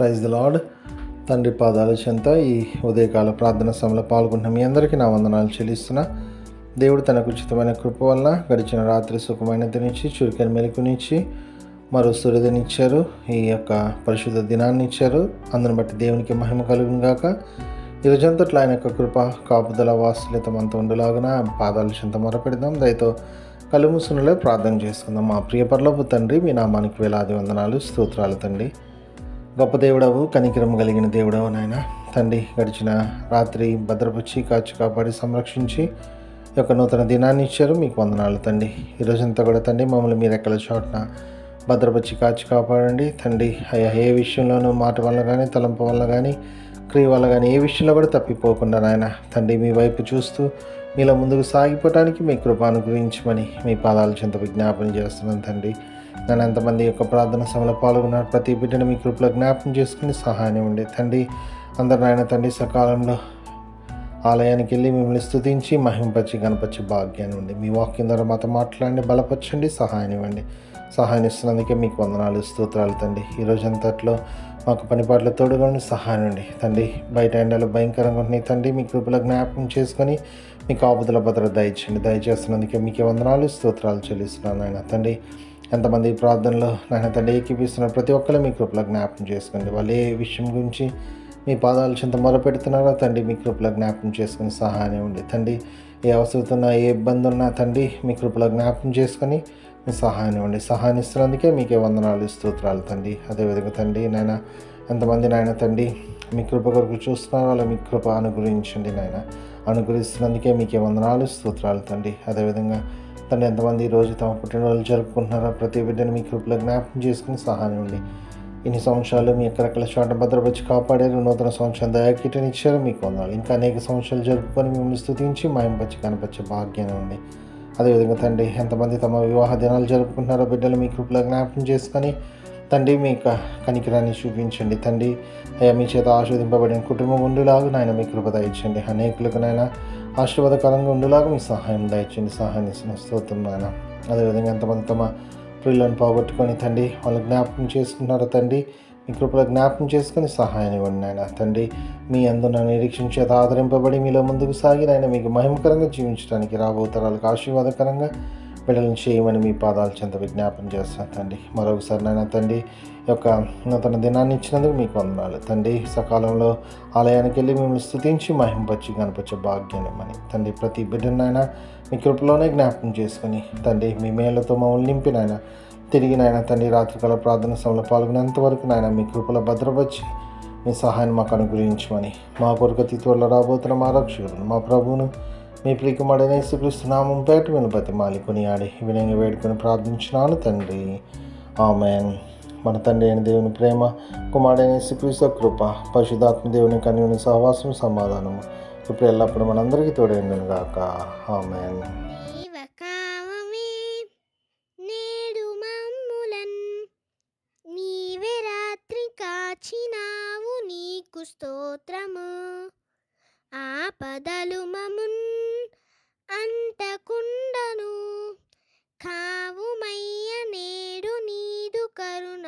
Praise the lord తండ్రి పాదాల చెంత ఈ ఉదయకాల ప్రార్థన సమయంలో పాల్గొంటున్న మీ అందరికీ నా వందనాలు చెల్లిస్తున్నా. దేవుడు తనకు ఉచితమైన కృప వల్ల గడిచిన రాత్రి సుఖమైన నుంచి చురుకైన మెలకునిచ్చి మరో సూర్యదనిచ్చారు ఈ యొక్క పరిశుద్ధ దినాన్ని ఇచ్చారు. అందును బట్టి దేవునికి మహిమ కలుగును గాక. ఆయన యొక్క కృప కాపుదల వాసులత మనతో ఉండలాగున. పాదాలు చెంత మొరపెడదాం. దయతో కలుముసునులే ప్రార్థన చేసుకుందాం. మా ప్రియపరలోపు తండ్రి మీ నామానికి వేలాది వందనాలు స్తోత్రాలు తండ్రి. గొప్ప దేవుడవు కనికరం కలిగిన దేవుడవు నాయన. తండ్రి గడిచిన రాత్రి భద్రపరిచి కాచి కాపాడి సంరక్షించి యొక్క నూతన దినాన్ని ఇచ్చారు. మీకు వందనాలు తండ్రి. ఈ రోజంతా కూడా తండ్రి మమ్మల్ని మీరు ఎక్కడ చోటన భద్రపరిచి కాచి కాపాడండి. తండ్రి అయ్యా ఏ విషయంలోనూ మాట వల్ల కానీ తలంపు వల్ల కానీ క్రియ వల్ల కానీ ఏ విషయంలో కూడా తప్పిపోకుండా నాయన తండ్రి మీ వైపు చూస్తూ మీలో ముందుకు సాగిపోవటానికి మీ కృప అనుగ్రహించమని మీ పాదాల చింత విజ్ఞాపన చేస్తున్నాను తండ్రి. నన్ను ఎంతమంది యొక్క ప్రార్థన సభలో పాల్గొన్నారు? ప్రతి బిడ్డను మీ కృపలో జ్ఞాపకం చేసుకుని సహాయం ఉండే తండ్రి అందరు నాయన తండ్రి సకాలంలో ఆలయానికి వెళ్ళి మిమ్మల్ని స్థుతించి మహింపచ్చి గణపచ్చి భాగ్యాన్ని ఉండి మీ వాక్యం ద్వారా మాతో మాట్లాడండి బలపరచండి సహాయం ఇవ్వండి. సహాయం ఇస్తున్నందుకే మీకు వందనాలు స్తోత్రాలు తండ్రి. ఈ రోజు అంతట్లో మాకు పనిపాట్లు తోడుగొని సహాయం ఉండి. తండ్రి బయట ఎండలు భయంకరంగా ఉంటున్నాయి తండ్రి మీ కృపలో జ్ఞాపకం చేసుకొని మీ కాపుదల భద్రత దయచండి దయచేస్తున్నందుకే మీకే వందనాలు స్తోత్రాలు చెల్లిస్తున్నాను ఆయన తండ్రి ఎంతమంది ప్రార్థనలో నాయన తండ్రి ఏకీపిస్తున్న ప్రతి ఒక్కరు మీ కృపలో జ్ఞాపకం చేసుకోండి వాళ్ళు ఏ విషయం గురించి మీ పాదాలు చింత మొరపెడుతున్నారో తండ్రి మీ కృపలో జ్ఞాపకం చేసుకుని సహాయం ఉండి తండ్రి ఏ అవసరం ఉన్నా ఏ ఇబ్బంది ఉన్నా తండ్రి మీ కృపలో జ్ఞాపకం చేసుకొని మీ సహాయం ఇవ్వండి. సహాయం ఇస్తున్నందుకే మీకే వందనాలు స్తోత్రాలు తండ్రి. అదేవిధంగా తండ్రి నాయన ఎంతమంది నాయన తండ్రి మీ కృప కొరకు చూస్తున్నారో వాళ్ళ మీ కృప అనుగ్రహించండి నాయన. అనుగ్రహిస్తున్నందుకే మీకే వందనాలు స్తోత్రాలు తండ్రి. అదేవిధంగా తండ్రి ఎంతమంది ఈరోజు రోజు తమ పుట్టినరోజు జరుపుకుంటున్నారో ప్రతి బిడ్డను మీ కృపలో జ్ఞాపకం చేసుకుని సహాయం ఉండి ఇన్ని సంవత్సరాలు మీ ఎక్కడెక్కడ చోట భద్రపరిచి కాపాడారు నూతన సంవత్సరం దయాకీటని ఇచ్చారు మీకు వందనాలు. ఇంకా అనేక సంవత్సరాలు జరుపుకొని మిమ్మల్ని స్తుతించి మాయంపచ్చి కనపచ్చే భాగ్యం ఉంది అదేవిధంగా తండ్రి ఎంతమంది తమ వివాహ దినాలు జరుపుకుంటున్నారో బిడ్డలు మీ కృపలో జ్ఞాపకం చేసుకొని తండ్రి మీ యొక్క కనికిరాన్ని చూపించండి. తండ్రి అయ్యా మీ చేత ఆస్వాదింపబడిన కుటుంబం ఉండులాగా. నాయన మీ కృప దయచండి అనేకులకు నాయన ఆశీర్వాదకరంగా ఉండులాగా. మీ సహాయం దయచండి సహాయం ఇస్తున్న స్తోత్రం నాయన. అదేవిధంగా ఎంతమంది తమ ప్రియులను పోగొట్టుకొని తండ్రి వాళ్ళు జ్ఞాపకం చేసుకున్నారు తండ్రి మీ కృపలో జ్ఞాపకం చేసుకుని సహాయాన్ని ఇవ్వండి నాయన. తండ్రి మీ అందున నిరీక్షణ చేత ఆదరింపబడి మీలో ముందుకు సాగి నాయన మీకు మహిమకరంగా జీవించడానికి రాబోతరాలకు ఆశీర్వాదకరంగా బిడ్డలను చేయమని మీ పాదాల చెంత విజ్ఞాపన చేస్తాను తండ్రి. మరొకసారి నాయన తండ్రి యొక్క నూతన దినాన్ని ఇచ్చినందుకు మీకు వందనాలు. తండ్రి సకాలంలో ఆలయానికి వెళ్ళి మిమ్మల్ని స్థుతించి మహింపచ్చి కనపచ్చే భాగ్యాన్ని తండ్రి ప్రతి బిడ్డనైనా మీ కృపలోనే జ్ఞాపకం చేసుకుని తండ్రి మీ మేళ్ళతో మమ్మల్ని నింపినైనా తిరిగి నాయన తండ్రి రాత్రికాల ప్రార్థన సభలో పాల్గొనేంత వరకు నాయన మీ కృపలో భద్రపరిచి మీ సహాయం మాకు అనుగ్రహించమని మా కొరకు అతి త్వరలో రాబోతున్న మా రక్షకుడు మా ప్రభువును మీ ప్రియకుమారుడైన యేసుక్రీస్తు నామం పేట వినపతి మాలికొని ఆడి వినయంగా వేడుకొని ప్రార్థించినాను తండ్రి. ఆమెన్. మన తండ్రి అయిన దేవుని ప్రేమ కుమారుడైన యేసుక్రీస్తు కృప పరిశుధాత్మ దేవుని కన్యుని సహవాసం సమాధానము ఇప్పుడు ఎల్లప్పుడు మనందరికీ తోడైండును గాక. ఆమెన్. నీవకావమే నేడు మమ్ములన్. నీవే రాత్రి స్తోత్రము. ఆపదలు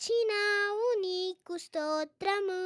నీవే నీకు స్తోత్రము.